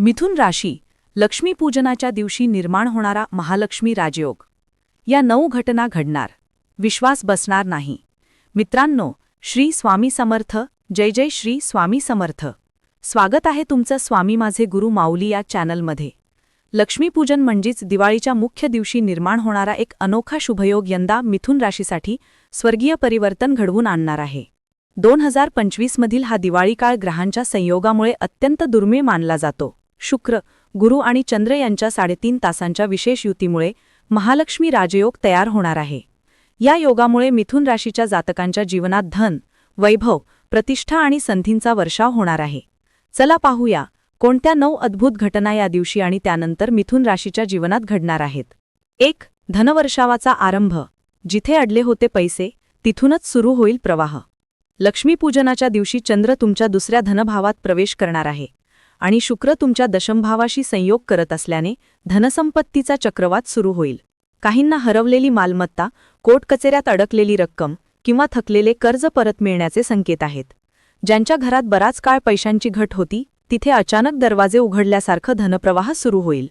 मिथुन राशी लक्ष्मीपूजनाच्या दिवशी निर्माण होणारा महालक्ष्मी राजयोग. या नऊ घटना घडणार. विश्वास बसणार नाही. मित्रांनो श्री स्वामी समर्थ जय जय श्री स्वामी समर्थ. स्वागत आहे तुमचं स्वामी माझे गुरु माऊली या चॅनलमध्ये. लक्ष्मीपूजन म्हणजेच दिवाळीच्या मुख्य दिवशी निर्माण होणारा एक अनोखा शुभयोग यंदा मिथुन राशीसाठी स्वर्गीय परिवर्तन घडवून आणणार आहे. दोन हजार पंचवीसमधील हा दिवाळी काळ ग्रहांच्या संयोगामुळे अत्यंत दुर्मिळ मानला जातो. शुक्र गुरु आणि चंद्र यांच्या साडेतीन तासांच्या विशेष युतीमुळे महालक्ष्मी राजयोग तयार होणार आहे. या योगामुळे मिथुन राशीच्या जातकांच्या जीवनात धन वैभव प्रतिष्ठा आणि संधींचा वर्षाव होणार आहे. चला पाहूया कोणत्या नऊ अद्भुत घटना या दिवशी आणि त्यानंतर मिथुन राशीच्या जीवनात घडणार आहेत. एक धनवर्षावाचा आरंभ. जिथे अडले होते पैसे तिथूनच सुरू होईल प्रवाह. लक्ष्मीपूजनाच्या दिवशी चंद्र तुमच्या दुसऱ्या धनभावात प्रवेश करणार आहे. आणि शुक्र तुमच्या दशमभावाशी संयोग करत असल्याने धनसंपत्तीचा चक्रवात सुरू होईल. काहींना हरवलेली मालमत्ता कोटकचेऱ्यात अडकलेली रक्कम किंवा थकलेले कर्ज परत मिळण्याचे संकेत आहेत. ज्यांच्या घरात बराच काळ पैशांची घट होती तिथे अचानक दरवाजे उघडल्यासारखं धनप्रवाह सुरू होईल.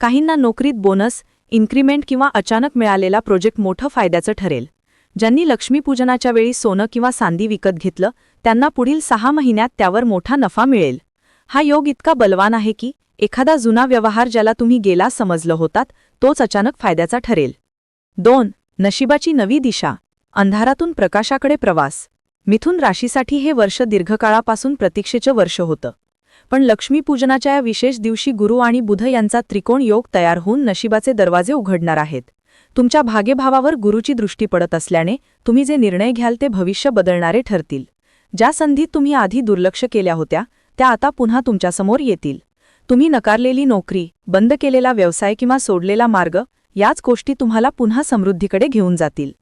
काहींना नोकरीत बोनस इन्क्रीमेंट किंवा अचानक मिळालेला प्रोजेक्ट मोठं फायद्याचं ठरेल. ज्यांनी लक्ष्मीपूजनाच्या वेळी सोनं किंवा सांदी विकत घेतलं त्यांना पुढील सहा महिन्यात त्यावर मोठा नफा मिळेल. हा योग इतका बलवान आहे की एखादा जुना व्यवहार ज्याला तुम्ही गेला समजलं होतात तोच अचानक फायद्याचा ठरेल. दोन नशिबाची नवी दिशा. अंधारातून प्रकाशाकडे प्रवास. मिथुन राशीसाठी हे वर्ष दीर्घकाळापासून प्रतीक्षेचं वर्ष होतं. पण लक्ष्मीपूजनाच्या या विशेष दिवशी गुरु आणि बुध यांचा त्रिकोण योग तयार होऊन नशिबाचे दरवाजे उघडणार आहेत. तुमच्या भागेभावावर गुरुची दृष्टी पडत असल्याने तुम्ही जे निर्णय घ्याल ते भविष्य बदलणारे ठरतील. ज्या संधीत तुम्ही आधी दुर्लक्ष केल्या होत्या त्या आता पुन्हा तुमच्यासमोर येतील. तुम्ही नकारलेली नोकरी बंद केलेला व्यवसाय किंवा सोडलेला मार्ग याच गोष्टी तुम्हाला पुन्हा समृद्धीकडे घेऊन जातील.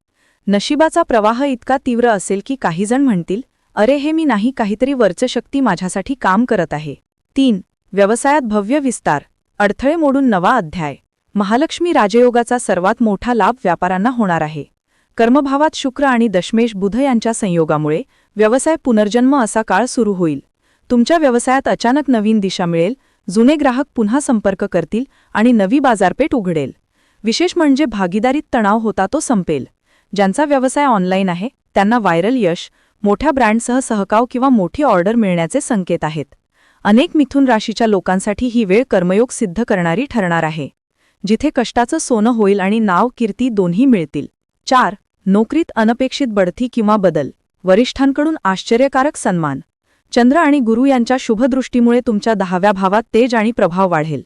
नशिबाचा प्रवाह इतका तीव्र असेल की काहीजण म्हणतील अरे हे मी नाही काहीतरी वर्चशक्ती माझ्यासाठी काम करत आहे. तीन व्यवसायात भव्य विस्तार. अडथळे मोडून नवा अध्याय. महालक्ष्मी राजयोगाचा सर्वात मोठा लाभ व्यापाऱ्यांना होणार आहे. कर्मभावात शुक्र आणि दशमेश बुध यांच्या संयोगामुळे व्यवसाय पुनर्जन्म असा काळ सुरू होईल. तुमच्या व्यवसायात अचानक नवीन दिशा मिळेल जुने ग्राहक पुन्हा संपर्क करतील आणि नवी बाजारपेठ उघडेल. विशेष म्हणजे भागीदारीत तणाव होता तो संपेल. ज्यांचा व्यवसाय ऑनलाईन आहे त्यांना व्हायरल यश मोठ्या ब्रँडसह सहकाव किंवा मोठी ऑर्डर मिळण्याचे संकेत आहेत. अनेक मिथुन राशीच्या लोकांसाठी ही वेळ कर्मयोग सिद्ध करणारी ठरणार आहे. जिथे कष्टाचं सोनं होईल आणि नाव कीर्ती दोन्ही मिळतील. चार नोकरीत अनपेक्षित बढती किंवा बदल. वरिष्ठांकडून आश्चर्यकारक सन्मान. चंद्र आणि गुरु यांच्या शुभदृष्टीमुळे तुमच्या दहाव्या भावात तेज आणि प्रभाव वाढेल.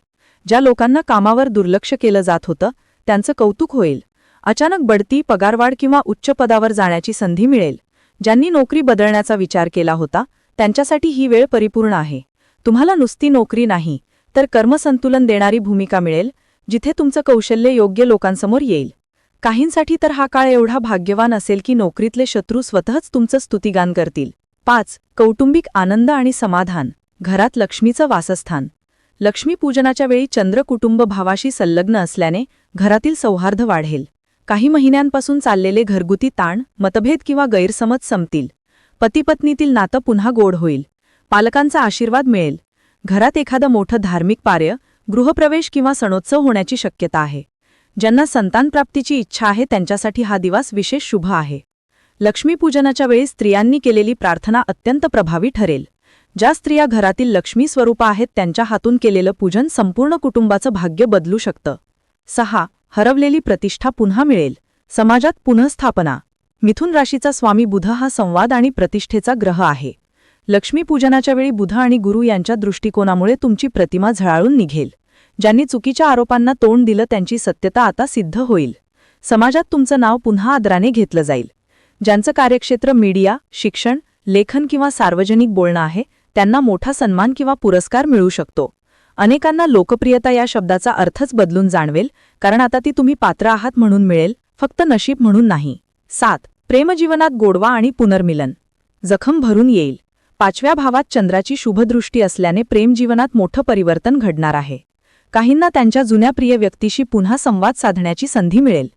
ज्या लोकांना कामावर दुर्लक्ष केलं जात होतं त्यांचं कौतुक होईल. अचानक बढती पगारवाढ किंवा उच्च पदावर जाण्याची संधी मिळेल. ज्यांनी नोकरी बदलण्याचा विचार केला होता त्यांच्यासाठी ही वेळ परिपूर्ण आहे. तुम्हाला नुसती नोकरी नाही तर कर्मसंतुलन देणारी भूमिका मिळेल जिथे तुमचं कौशल्य योग्य लोकांसमोर येईल. काहींसाठी तर हा काळ एवढा भाग्यवान असेल की नोकरीतले शत्रू स्वतःच तुमचं स्तुतिगान करतील. पाच कौटुंबिक आनंद आणि समाधान. घरात लक्ष्मीचं वासस्थान. लक्ष्मीपूजनाच्या वेळी चंद्र कुटुंब भावाशी संलग्न असल्याने घरातील सौहार्द वाढेल. काही महिन्यांपासून चाललेले घरगुती ताण मतभेद किंवा गैरसमज संपतील. पतीपत्नीतील नातं पुन्हा गोड होईल. पालकांचा आशीर्वाद मिळेल. घरात एखादं मोठं धार्मिक कार्य गृहप्रवेश किंवा सणोत्सव होण्याची शक्यता आहे. ज्यांना संतानप्राप्तीची इच्छा आहे त्यांच्यासाठी हा दिवस विशेष शुभ आहे. लक्ष्मीपूजनाच्या वेळी स्त्रियांनी केलेली प्रार्थना अत्यंत प्रभावी ठरेल. ज्या स्त्रिया घरातील लक्ष्मी स्वरूपा आहेत त्यांच्या हातून केलेलं पूजन संपूर्ण कुटुंबाचं भाग्य बदलू शकतं. सहा. हरवलेली प्रतिष्ठा पुन्हा मिळेल. समाजात पुनःस्थापना. मिथुन राशीचा स्वामी बुध हा संवाद आणि प्रतिष्ठेचा ग्रह आहे. लक्ष्मीपूजनाच्या वेळी बुध आणि गुरु यांच्या दृष्टिकोनामुळे तुमची प्रतिमा झळाळून निघेल. ज्यांनी चुकीच्या आरोपांना तोंड दिलं त्यांची सत्यता आता सिद्ध होईल. समाजात तुमचं नाव पुन्हा आदराने घेतलं जाईल. ज्यांचं कार्यक्षेत्र मीडिया शिक्षण लेखन किंवा सार्वजनिक बोलणं आहे त्यांना मोठा सन्मान किंवा पुरस्कार मिळू शकतो. अनेकांना लोकप्रियता या शब्दाचा अर्थच बदलून जाणवेल कारण आता ती तुम्ही पात्र आहात म्हणून मिळेल फक्त नशीब म्हणून नाही. सात. प्रेमजीवनात गोडवा आणि पुनर्मिलन. जखम भरून येईल. पाचव्या भावात चंद्राची शुभदृष्टी असल्याने प्रेमजीवनात मोठं परिवर्तन घडणार आहे. काहींना त्यांच्या जुन्या प्रिय व्यक्तीशी पुन्हा संवाद साधण्याची संधी मिळेल.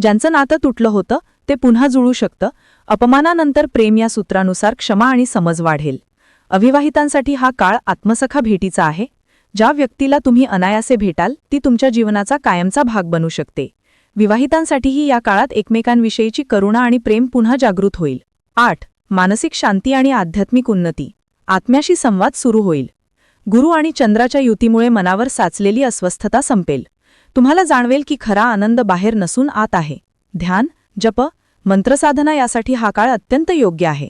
ज्यांचं नातं तुटलं होतं ते पुन्हा जुळू शकतं अपमानानंतर प्रेम या सूत्रानुसार क्षमा आणि समज वाढेल. अविवाहितांसाठी हा काळ आत्मसखा भेटीचा आहे. ज्या व्यक्तीला तुम्ही अनायासे भेटाल ती तुमच्या जीवनाचा कायमचा भाग बनू शकते. विवाहितांसाठीही या काळात एकमेकांविषयीची करुणा आणि प्रेम पुन्हा जागृत होईल. आठ. मानसिक शांती आणि आध्यात्मिक उन्नती. आत्म्याशी संवाद सुरू होईल. गुरु आणि चंद्राच्या युतीमुळे मनावर साचलेली अस्वस्थता संपेल. तुम्हाला जाणवेल की खरा आनंद बाहेर नसून आत आहे. ध्यान जप मंत्रसाधना यासाठी हा काळ अत्यंत योग्य आहे.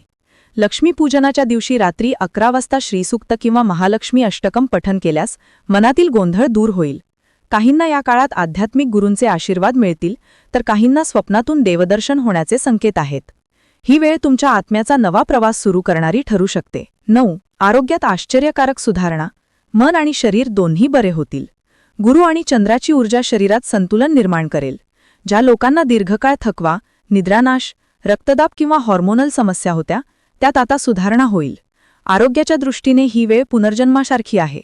लक्ष्मीपूजनाच्या दिवशी रात्री अकरा वाजता श्रीसूक्त किंवा महालक्ष्मी अष्टकम पठन केल्यास मनातील गोंधळ दूर होईल. काहींना या काळात आध्यात्मिक गुरूंचे आशीर्वाद मिळतील तर काहींना स्वप्नातून देवदर्शन होण्याचे संकेत आहेत. ही वेळ तुमच्या आत्म्याचा नवा प्रवास सुरू करणारी ठरू शकते. नऊ. आरोग्यात आश्चर्यकारक सुधारणा. मन आणि शरीर दोन्ही बरे होतील. गुरु आणि चंद्राची ऊर्जा शरीरात संतुलन निर्माण करेल. ज्या लोकांना दीर्घकाळ थकवा निद्रानाश रक्तदाब किंवा हॉर्मोनल समस्या होत्या त्यात आता सुधारणा होईल. आरोग्याच्या दृष्टीने ही वेळ पुनर्जन्मासारखी आहे.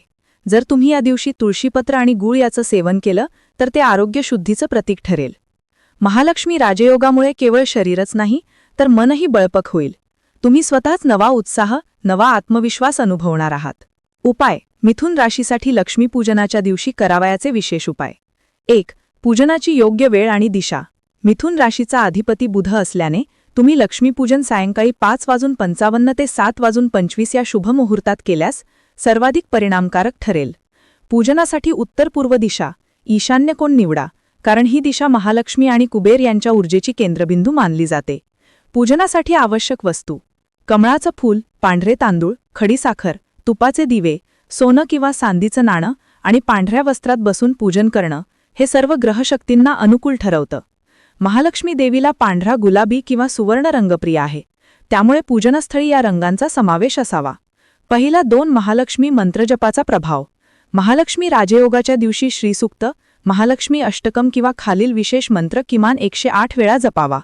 जर तुम्ही या दिवशी तुळशीपत्र आणि गूळ याचं सेवन केलं तर ते आरोग्यशुद्धीचं प्रतीक ठरेल. महालक्ष्मी राजयोगामुळे केवळ शरीरच नाही तर मनही बळपक होईल. तुम्ही स्वतःच नवा उत्साह नवा आत्मविश्वास अनुभवणार आहात. उपाय मिथुन राशीसाठी लक्ष्मीपूजनाच्या दिवशी करावयाचे विशेष उपाय. एक पूजनाची योग्य वेळ आणि दिशा. मिथुन राशीचा अधिपती बुध असल्याने तुम्ही लक्ष्मीपूजन सायंकाळी पाच वाजून पंचावन्न ते सात वाजून पंचवीस या शुभ मुहूर्तात केल्यास सर्वाधिक परिणामकारक ठरेल. पूजनासाठी उत्तर पूर्व दिशा ईशान्य कोण निवडा कारण ही दिशा महालक्ष्मी आणि कुबेर यांच्या ऊर्जेची केंद्रबिंदू मानली जाते. पूजनासाठी आवश्यक वस्तू कमळाचं फूल पांढरे तांदूळ खडीसाखर तुपाचे दिवे सोनं किंवा सांदीचं नाणं आणि पांढऱ्या वस्त्रात बसून पूजन करणं हे सर्व ग्रहशक्तींना अनुकूल ठरवतं. महालक्ष्मी देवीला पांढरा गुलाबी किंवा सुवर्ण रंगप्रिय आहे. त्यामुळे पूजनस्थळी या रंगांचा समावेश असावा. पहिला दोन महालक्ष्मी मंत्रजपाचा प्रभाव. महालक्ष्मी राजयोगाच्या दिवशी श्रीसूक्त महालक्ष्मी अष्टकम किंवा खालील विशेष मंत्र किमान एकशे आठ वेळा जपावा.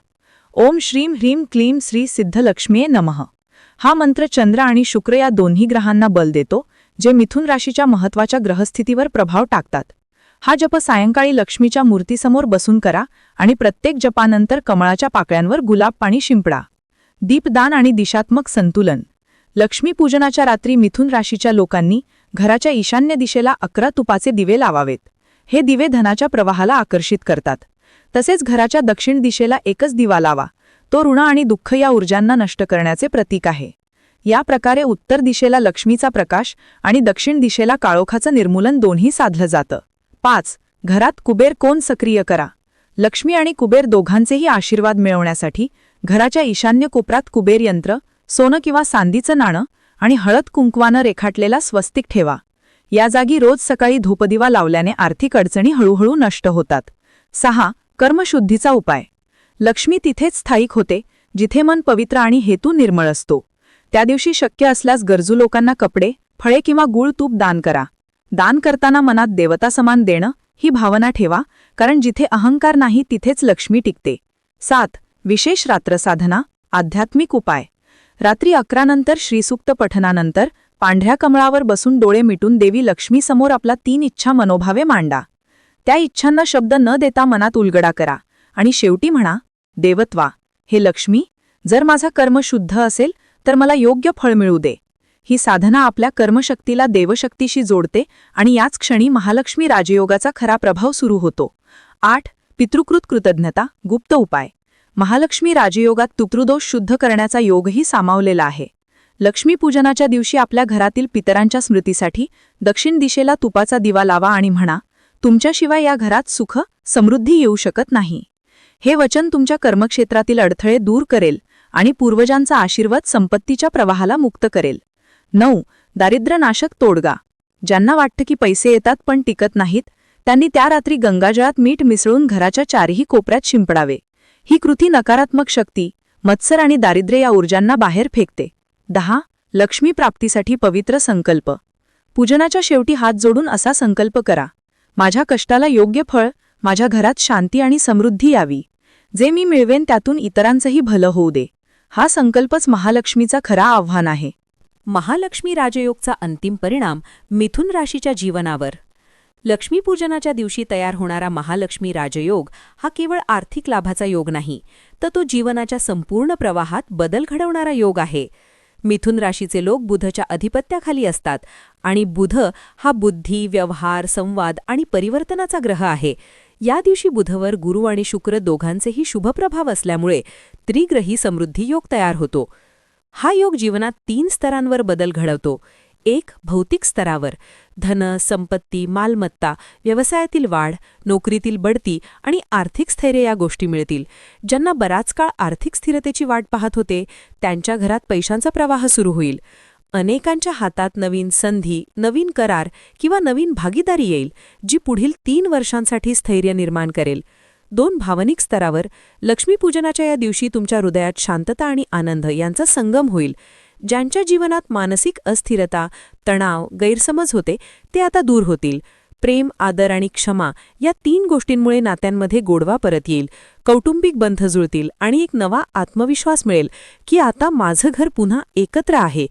ओम श्रीम ह्रीम क्लीम श्री सिद्धलक्ष्मीये नमः. हा मंत्र चंद्र आणि शुक्र या दोन्ही ग्रहांना बल देतो जे मिथुन राशीच्या महत्त्वाच्या ग्रहस्थितीवर प्रभाव टाकतात. हा जप सायंकाळी लक्ष्मीच्या मूर्तीसमोर बसून करा आणि प्रत्येक जपानंतर कमळाच्या पाकळ्यांवर गुलाब पाणी शिंपडा. दीपदान आणि दिशात्मक संतुलन. लक्ष्मीपूजनाच्या रात्री मिथुन राशीच्या लोकांनी घराच्या ईशान्य दिशेला अकरा तुपाचे दिवे लावावेत. हे दिवे धनाच्या प्रवाहाला आकर्षित करतात. तसेच घराच्या दक्षिण दिशेला एकच दिवा लावा. तो ऋण आणि दुःख या ऊर्जांना नष्ट करण्याचे प्रतीक आहे. या प्रकारे उत्तर दिशेला लक्ष्मीचा प्रकाश आणि दक्षिण दिशेला काळोखाचं निर्मूलन दोन्ही साधलं जातं. पाच. घरात कुबेर कोण सक्रिय करा? लक्ष्मी आणि कुबेर दोघांचेही आशीर्वाद मिळवण्यासाठी घराच्या ईशान्य कोपऱ्यात कुबेर यंत्र सोनं किंवा सांदीचं नाणं आणि हळद कुंकवानं रेखाटलेला स्वस्तिक ठेवा. या जागी रोज सकाळी धूपदिवा लावल्याने आर्थिक अडचणी हळूहळू नष्ट होतात. सहा. कर्मशुद्धीचा उपाय. लक्ष्मी तिथेच स्थायिक होते जिथे मन पवित्र आणि हेतू निर्मळ असतो. त्या दिवशी शक्य असल्यास गरजू लोकांना कपडे फळे किंवा गुळ तूप दान करा. दान करताना मनात देवता समान देणं ही भावना ठेवा कारण जिथे अहंकार नाही तिथेच लक्ष्मी टिकते. सात विशेष रात्र साधना आध्यात्मिक उपाय. रात्री अकरानंतर श्रीसूक्त पठनानंतर पांढऱ्या कमळावर बसून डोळे मिटून देवी लक्ष्मीसमोर आपला तीन इच्छा मनोभावे मांडा. त्या इच्छांना शब्द न देता मनात उलगडा करा आणि शेवटी म्हणा देवत्वा हे लक्ष्मी जर माझा कर्म शुद्ध असेल तर मला योग्य फळ मिळू दे. ही साधना आपल्या कर्मशक्तीला देवशक्तीशी जोडते आणि याच क्षणी महालक्ष्मी राजयोगाचा खरा प्रभाव सुरू होतो. आठ. पितृकृत कृतज्ञता गुप्त उपाय. महालक्ष्मी राजयोगात पितृदोष शुद्ध करण्याचा योगही सामावलेला आहे. लक्ष्मीपूजनाच्या दिवशी आपल्या घरातील पितरांच्या स्मृतीसाठी दक्षिण दिशेला तुपाचा दिवा लावा आणि म्हणा तुमच्याशिवाय या घरात सुख समृद्धी येऊ शकत नाही. हे वचन तुमच्या कर्मक्षेत्रातील अडथळे दूर करेल आणि पूर्वजांचा आशीर्वाद संपत्तीच्या प्रवाहाला मुक्त करेल. नऊ दारिद्र्यनाशक तोडगा. ज्यांना वाटतं की पैसे येतात पण टिकत नाहीत त्यांनी त्या रात्री गंगाजळात मीठ मिसळून घराच्या चारही कोपऱ्यात शिंपडावे. ही कृती नकारात्मक शक्ती मत्सर आणि दारिद्र्य या ऊर्जांना बाहेर फेकते. दहा लक्ष्मी प्राप्तीसाठी पवित्र संकल्प. पूजनाच्या शेवटी हात जोडून असा संकल्प करा. माझ्या कष्टाला योग्य फळ माझ्या घरात शांती आणि समृद्धी यावी. जे मी मिळवेन त्यातून इतरांचंही भलं होऊ दे. हा संकल्पच महालक्ष्मीचा खरा आव्हान आहे. महालक्ष्मी राजयोगचा अंतिम परिणाम मिथुन राशीच्या जीवनावर. लक्ष्मीपूजनाच्या दिवशी तयार होणारा महालक्ष्मी राजयोग हा केवळ आर्थिक लाभाचा योग नाही तर तो जीवनाच्या संपूर्ण प्रवाहात बदल घडवणारा योग आहे. मिथुन राशीचे लोक बुधच्या अधिपत्याखाली असतात आणि बुध हा बुद्धी व्यवहार संवाद आणि परिवर्तनाचा ग्रह आहे. या दिवशी बुधवर गुरु आणि शुक्र दोघांचेही शुभप्रभाव असल्यामुळे त्रिग्रही समृद्धी योग तयार होतो. हा योग जीवनात तीन स्तरांवर बदल घडवतो. एक भौतिक स्तरावर. धन संपत्ती मालमत्ता व्यवसायातील वाढ नोकरीतील बढती आणि आर्थिक स्थैर्य या गोष्टी मिळतील. ज्यांना बराच काळ आर्थिक स्थिरतेची वाट पाहत होते त्यांच्या घरात पैशांचा प्रवाह सुरू होईल. अनेकांच्या हातात नवीन संधी नवीन करार किंवा नवीन भागीदारी येईल जी पुढील तीन वर्षांसाठी स्थैर्य निर्माण करेल. दोन भावनिक स्तरावर लक्ष्मीपूजनाच्या या दिवशी तुमच्या हृदयात शांतता आणि आनंद यांचा संगम होईल. ज्यांच्या जीवनात मानसिक अस्थिरता तणाव गैरसमज होते ते आता दूर होतील. प्रेम आदर आणि क्षमा या तीन गोष्टींमुळे नात्यांमध्ये गोडवा परत येईल. कौटुंबिक बंध जुळतील आणि एक नवा आत्मविश्वास मिळेल की आता माझं घर पुन्हा एकत्र आहे.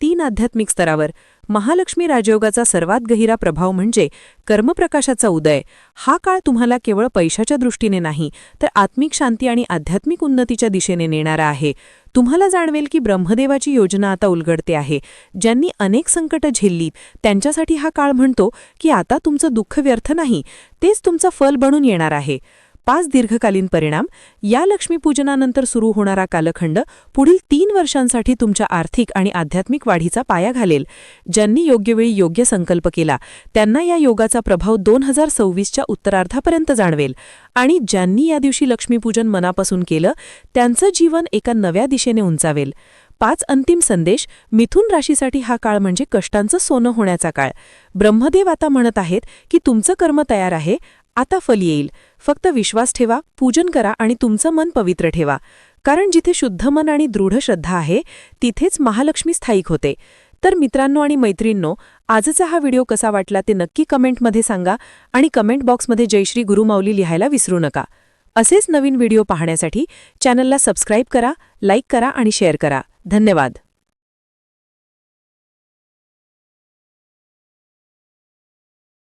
तीन आध्यात्मिक स्तरावर महालक्ष्मी राजयोगाचा सर्वात गहिरा प्रभाव म्हणजे कर्मप्रकाशाचा उदय. हा काळ तुम्हाला केवळ पैशाच्या दृष्टीने नाही तर आत्मिक शांती आणि आध्यात्मिक उन्नतीच्या दिशेने नेणारा आहे. तुम्हाला जाणवेल की ब्रह्मदेवाची योजना आता उलगडते आहे. ज्यांनी अनेक संकटं झेलली त्यांच्यासाठी हा काळ म्हणतो की आता तुमचं दुःख व्यर्थ नाही तेच तुमचं फल बनून येणार आहे. पाच दीर्घकालीन परिणाम या लक्ष्मीपूजनानंतर सुरू होणारा कालखंड पुढील तीन वर्षांसाठी तुमच्या आर्थिक आणि आध्यात्मिक वाढीचा पाया घालेल. ज्यांनी योग्यवेळी योग्य संकल्प केला त्यांना या योगाचा प्रभाव दोन हजार सव्वीसच्या उत्तरार्धापर्यंत जाणवेल. आणि ज्यांनी या दिवशी लक्ष्मीपूजन मनापासून केलं त्यांचं जीवन एका नव्या दिशेने उंचावेल. पाच अंतिम संदेश मिथुन राशीसाठी हा काळ म्हणजे कष्टांचं सोनं होण्याचा काळ. ब्रह्मदेव आता म्हणत आहेत की तुमचं कर्म तयार आहे आता फल येईल. फक्त विश्वास ठेवा पूजन करा आणि तुमचं मन पवित्र ठेवा. कारण जिथे शुद्ध मन आणि दृढ श्रद्धा आहे तिथेच महालक्ष्मी स्थायिक होते. तर मित्रांनो आणि मैत्रींनो आजचा हा व्हिडिओ कसा वाटला ते नक्की कमेंटमध्ये सांगा आणि कमेंट बॉक्समध्ये जयश्री गुरुमाऊली लिहायला विसरू नका. असेच नवीन व्हिडिओ पाहण्यासाठी चॅनलला सबस्क्राईब करा लाईक करा आणि शेअर करा. धन्यवाद.